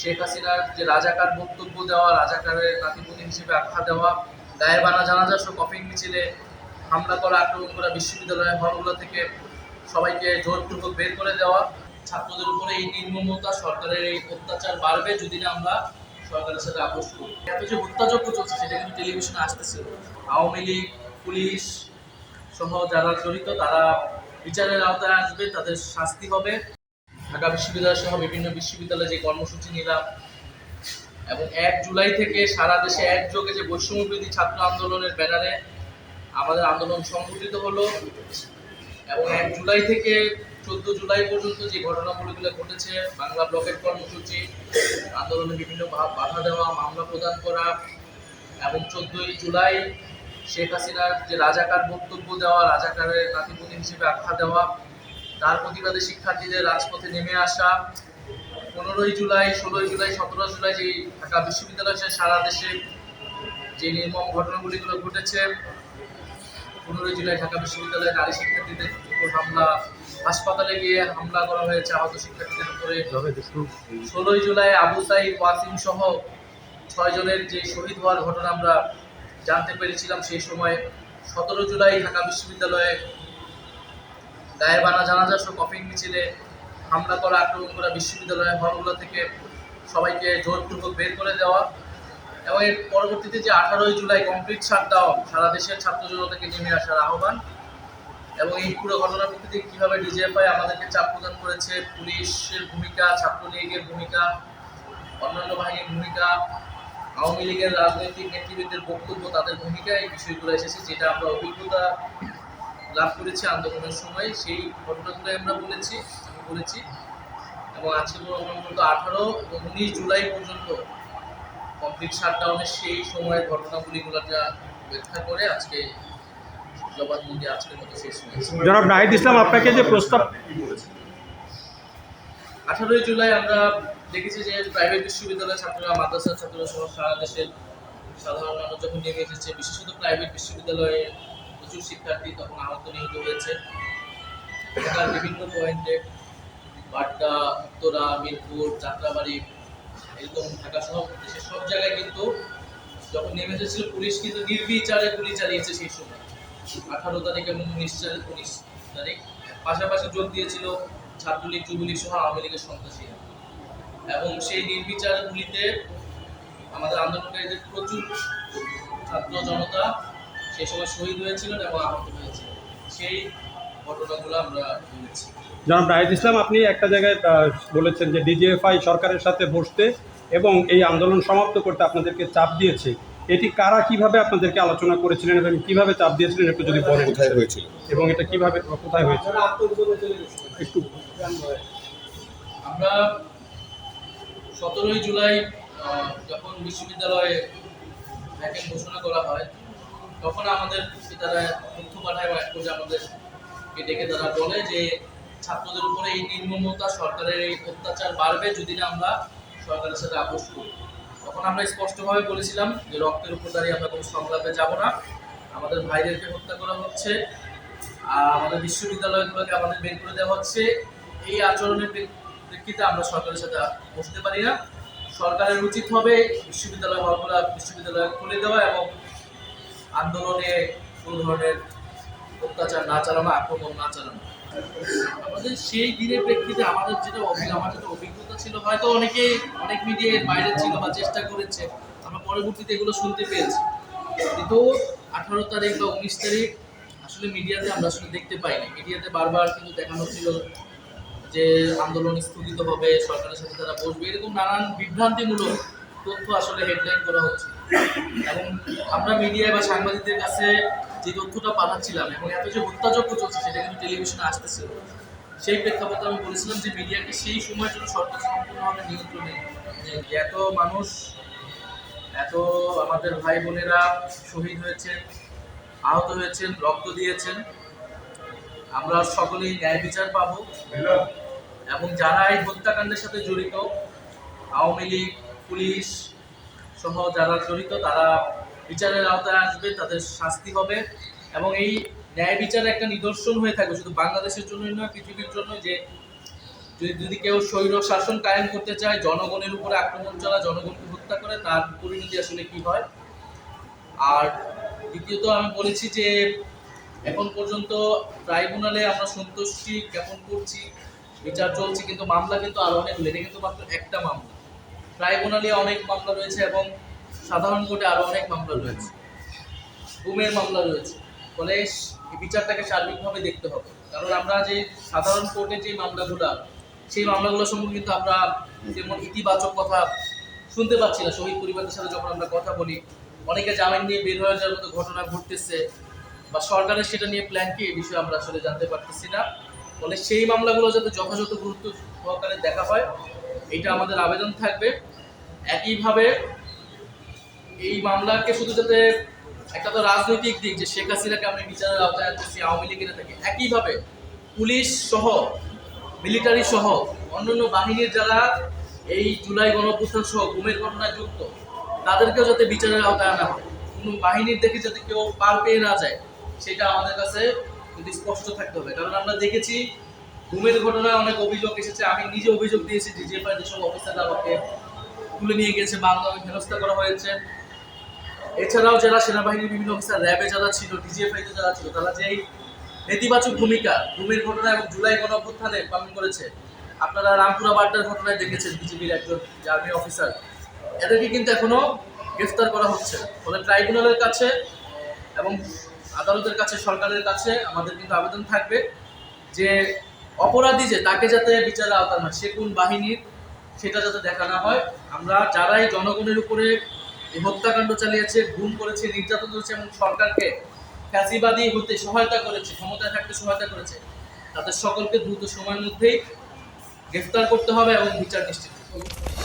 শেখ হাসিনার যে রাজাকার বক্তব্য দেওয়া, রাজাকারের নাতিপুতি হিসেবে আখ্যা দেওয়া গায়ের বানা জানাজা সহ কফিং মিছিলে হামলা করা, আক্রমণ করা, বিশ্ববিদ্যালয়ের হলগুলো থেকে সবাইকে জোরপূর্বক বের করে দেওয়া। ছাত্রদের উপরে এই নির্মমতা সরকারের এই অত্যাচার বাড়বে যদি না আমরা সরকারের সাথে আপোষ করি। এত যে হত্যাযজ্ঞ চলছে, সেটা কিন্তু টেলিভিশনে আসতেছিল আওয়ামী লীগ, পুলিশ সহ যারা জড়িত, তারা বিচারের আওতায় আসবে, তাদের শাস্তি হবে। ঢাকা বিশ্ববিদ্যালয় সহ বিভিন্ন বিশ্ববিদ্যালয়ে যে কর্মসূচি নিলাম এবং এক জুলাই থেকে সারা দেশে একযোগে যে বৈষম্যবিরোধী ছাত্র আন্দোলনের ব্যানারে আমাদের আন্দোলন সংগঠিত হলো এবং এক জুলাই থেকে চোদ্দ জুলাই পর্যন্ত যে ঘটনাগুলিগুলো ঘটেছে, বাংলা ব্লকের কর্মসূচি, আন্দোলনে বিভিন্ন বাধা দেওয়া, মামলা প্রদান করা এবং চোদ্দই জুলাই শেখ হাসিনার যে রাজাকার বক্তব্য দেওয়া, রাজাকারের নাতিপুতি হিসেবে আখ্যা দেওয়া তার প্রতিবাদে শিক্ষার্থীদের রাজপথে নেমে আসা পনেরোই জুলাই ষোলোই জুলাই সতেরো জুলাই যে ঢাকা বিশ্ববিদ্যালয় সারা দেশে যে নির্মম ঘটনাগুলিগুলো ঘটেছে পনেরোই জুলাই ঢাকা বিশ্ববিদ্যালয়ের নারী শিক্ষার্থীদের উপর হামলা হাসপাতালে গিয়ে হামলা করা হয়েছে আহত শিক্ষার্থীদের উপরে। ষোলোই জুলাই আবু সাইদ ওয়াসিম সহ ছয় জনের যে শহীদ হওয়ার ঘটনা আমরা জানতে পেরেছিলাম সেই সময় সতেরো জুলাই ঢাকা বিশ্ববিদ্যালয়ে গায়ের বানা জানাজা সহ কফিং মিছিলে হামলা করা, আক্রমণ করা বিশ্ববিদ্যালয়ের হলগুলো থেকে সবাইকে জোরপূর্বক বের করে দেওয়া এবং এর পরবর্তীতে যে আঠারোই জুলাই কমপ্লিট শাটডাউন সারা দেশের ছাত্র জনতাকে নেমে আসার আহ্বান এবং এই পুরো ঘটনার প্রতি কীভাবে ডিজিএফআই আমাদেরকে চাপ প্রদান করেছে, পুলিশের ভূমিকা, ছাত্রলীগের ভূমিকা, অন্যান্য বাহিনীর ভূমিকা, আওয়ামী লীগের রাজনৈতিক নেতৃবৃন্দের বক্তব্য, তাদের ভূমিকা, এই বিষয়গুলো এসেছে, যেটা আমরা অভিজ্ঞতা লাভ করেছি আন্দোলনের সময় সেই ঘটনাগুলো আমরা বলেছি আমি বলেছি। এবং আজকে পর্যন্ত আঠারো উনিশ জুলাই পর্যন্ত কমপ্লিট শাটডাউনের সেই সময়ের ঘটনাগুলিগুলো যা ব্যাখ্যা করে আজকে জবানবন্দি আজকের মতো শেষ হয়েছে জনাব নাহিদ ইসলাম আপনাকে যে প্রস্তাব আঠারোই জুলাই আমরা দেখেছি যে প্রাইভেট বিশ্ববিদ্যালয়ের ছাত্ররা মাদ্রাসার ছাত্ররা সহ সারা দেশের সাধারণ মানুষ যখন নেমে এসেছে বিশেষত প্রাইভেট বিশ্ববিদ্যালয়ে প্রচুর শিক্ষার্থী তখন আহত নিহত হয়েছে। ঢাকার বিভিন্ন পয়েন্টে বাড্ডা, উত্তরা, মিরপুর যাত্রাবাড়ি এরকম ঢাকা সহ দেশের সব জায়গায় কিন্তু যখন নেমে এসেছিল পুলিশ কিন্তু নির্বিচারে গুলি চালিয়েছে সেই সময়। আঠারো তারিখ এবং উনিশ উনিশ তারিখ। পাশাপাশি যোগ দিয়েছিল ছাত্রলীগ, যুবলীগ সহ আওয়ামী লীগের সন্ত্রাসীরা। এবং সেই নির্বিচার গুলিতে আমাদের আন্দোলনকারীদের প্রচুর ছাত্র, জনতা সেই সময় শহীদ হয়েছিলেন এবং আহত হয়েছিলেন সেই ঘটনাগুলো আমরা বলেছি জনাব নাহিদ ইসলাম আপনি একটা জায়গায় বলেছেন যে ডিজিএফআই সরকারের সাথে বসতে এবং এই আন্দোলন সমাপ্ত করতে আপনাদেরকে চাপ দিয়েছে। এটি কারা কীভাবে আপনাদেরকে আলোচনা করেছিলেন এবং কীভাবে চাপ দিয়েছিলেন একটু যদি বলেন। কোথায় হয়েছিল? এবং এটা কীভাবে কোথায় হয়েছে একটু। আমরা সতেরোই জুলাই যখন বিশ্ববিদ্যালয়ে ভ্যাকেন্ট ঘোষণা করা হয় তখন আমাদের তারা তথ্য পাঠায় বা পর্যায়ে আমাদেরকে ডেকে তারা বলে যে, ছাত্রদের উপরে এই নির্মমতা, সরকারের এই অত্যাচার বাড়বে যদি না আমরা সরকারের সাথে আপোষ করি। তখন আমরা স্পষ্টভাবে বলেছিলাম যে, রক্তের উপর দাঁড়িয়ে আমরা কোনো সংলাপে যাব না। আমাদের ভাইদেরকে হত্যা করা হচ্ছে। আর আমাদের বিশ্ববিদ্যালয়গুলোকে আমাদের বের করে দেওয়া হচ্ছে। এই আচরণের প্রেক্ষিতে আমরা সরকারের সাথে বসতে পারি না। সরকারের উচিত হবে বিশ্ববিদ্যালয় হলগুলো বিশ্ববিদ্যালয় খুলে দেওয়া এবং আন্দোলনে কোনো ধরনের অত্যাচার না চালানো, আক্রমণ না চালানো। আমাদের সেই দিনের প্রেক্ষিতে আমাদের যেটা আমার যেটা অভিজ্ঞতা ছিল, হয়তো অনেকে অনেক মিডিয়ার বাইরে ছিল বা চেষ্টা করেছে, আমরা পরবর্তীতে এগুলো শুনতে পেয়েছি। কিন্তু আঠারো তারিখ বা উনিশ তারিখ আসলে মিডিয়াতে আমরা আসলে দেখতে পাইনি। মিডিয়াতে বারবার কিন্তু দেখানো ছিল যে আন্দোলন স্থগিত হবে, সরকারের সাথে তারা বসবে, এরকম নানান বিভ্রান্তিমূলক তথ্য আসলে হেডলাইন করা হচ্ছে। এবং আমরা মিডিয়া বা সাংবাদিকদের কাছে যে তথ্যটা পাঠাচ্ছিলাম এবং এত যে হত্যাযজ্ঞ চলছে সেটা কিন্তু টেলিভিশনে আসতেছিল সেই প্রেক্ষাপটে আমি বলেছিলাম যে মিডিয়াকে সেই সময়ের জন্য সরকার সম্পূর্ণভাবে নিয়ন্ত্রণে এত মানুষ, এত আমাদের ভাই বোনেরা শহীদ হয়েছেন, আহত হয়েছেন, রক্ত দিয়েছেন, আমরা সকলেই ন্যায় বিচার পাবো এবং যারা এই হত্যাকাণ্ডের সাথে জড়িত, আওয়ামী লীগ, পুলিশ সহ যারা জড়িত, তারা বিচারের আওতায় আসবে, তাদের শাস্তি হবে। এবং এই ন্যায় বিচার একটা নিদর্শন হয়ে থাকবে শুধু বাংলাদেশের জন্যই নয়, পৃথিবীর জন্য যে যদি যদি কেউ স্বৈর শাসন কায়েম করতে চায়, জনগণের উপরে আক্রমণ চালা জনগণকে হত্যা করে, তার পরিণতি আসলে কি হয়? আর দ্বিতীয়ত আমি বলেছি যে, এখন পর্যন্ত ট্রাইব্যুনালে আমরা সন্তুষ্টি জ্ঞাপন করছি, বিচার চলছে, কিন্তু মামলা কিন্তু আরও অনেক এটা কিন্তু মাত্র একটা মামলা। ট্রাইব্যুনালে অনেক মামলা রয়েছে এবং সাধারণ কোর্টে আরও অনেক মামলা রয়েছে। গুমের মামলা রয়েছে। ফলে এই বিচারটাকে সার্বিকভাবে দেখতে হবে। কারণ আমরা যে সাধারণ কোর্টে যে মামলাগুলো, সেই মামলাগুলো সম্পর্কে কিন্তু আমরা যেমন ইতিবাচক কথা শুনতে পাচ্ছি না। শহীদ পরিবারের সাথে যখন আমরা কথা বলি, অনেকে জামিন নিয়ে বের হয়ে যাওয়ার মতো ঘটনা ঘটতেছে বা সরকারের সেটা নিয়ে প্ল্যান কি এই বিষয়ে আমরা আসলে জানতে পারতেছি না। ফলে সেই মামলাগুলো যাতে যথাযথ গুরুত্ব সহকারে দেখা হয় এটা আমাদের আবেদন থাকবে। একইভাবে এই মামলাকে শুধু যাতে একটা তো রাজনৈতিক দিক যে শেখ হাসিনাকে আমি বিচারের আওতায় আনতেছি, আওয়ামী লীগের থেকে। একইভাবে পুলিশ সহ মিলিটারি সহ, অন্যান্য বাহিনীর যারা এই জুলাই গণঅভ্যুত্থান সহ গুমের ঘটনায় যুক্ত, তাদেরকেও যাতে বিচারের আওতায় আনা হয়। কোনো বাহিনীর দেখে যাতে কেউ পার পেয়ে না যায়, সেটা আমাদের কাছে কিন্তু স্পষ্ট থাকতে হবে। কারণ আমরা দেখেছি গুমের ঘটনায় অনেক অভিযোগ এসেছে। আমি নিজে অভিযোগ দিয়েছি ডিজিএফআই যেসব অফিসার আমাকে তুলে নিয়ে গেছে বাংলাদেশে হেনস্থা করা হয়েছে। এছাড়াও যারা সেনাবাহিনীর বিভিন্ন অফিসার র্যাবে যারা ছিল ডিজিএফআইতে যারা ছিল, তারা যে এই নেতিবাচক ভূমিকা, ঘুমের ঘটনা এবং জুলাই গণ অভ্যুত্থানে পালন করেছে, আপনারা রামপুরা বাড্ডার ঘটনায় দেখেছেন বিজেপির একজন আর্মি অফিসার এদেরকে কিন্তু এখনও গ্রেফতার করা হচ্ছে ফলে ট্রাইব্যুনালের কাছে এবং আদালতের কাছে, সরকারের কাছে আমাদের কিন্তু আবেদন থাকবে যে অপরাধী যে, তাকে যাতে বিচারে আওতা হয়। সে কোন বাহিনীর, সেটা যাতে দেখা না হয়। আমরা যারাই জনগণের উপরে হত্যাকাণ্ড চালিয়েছে, গুম করেছে, নির্যাতন করেছে, এবং সরকারকে ফ্যাসিবাদী হতে সহায়তা করেছে, ক্ষমতায় থাকতে সহায়তা করেছে, তাদের সকলকে দ্রুত সময়ের মধ্যেই গ্রেফতার করতে হবে এবং বিচার নিশ্চিত করতে হবে।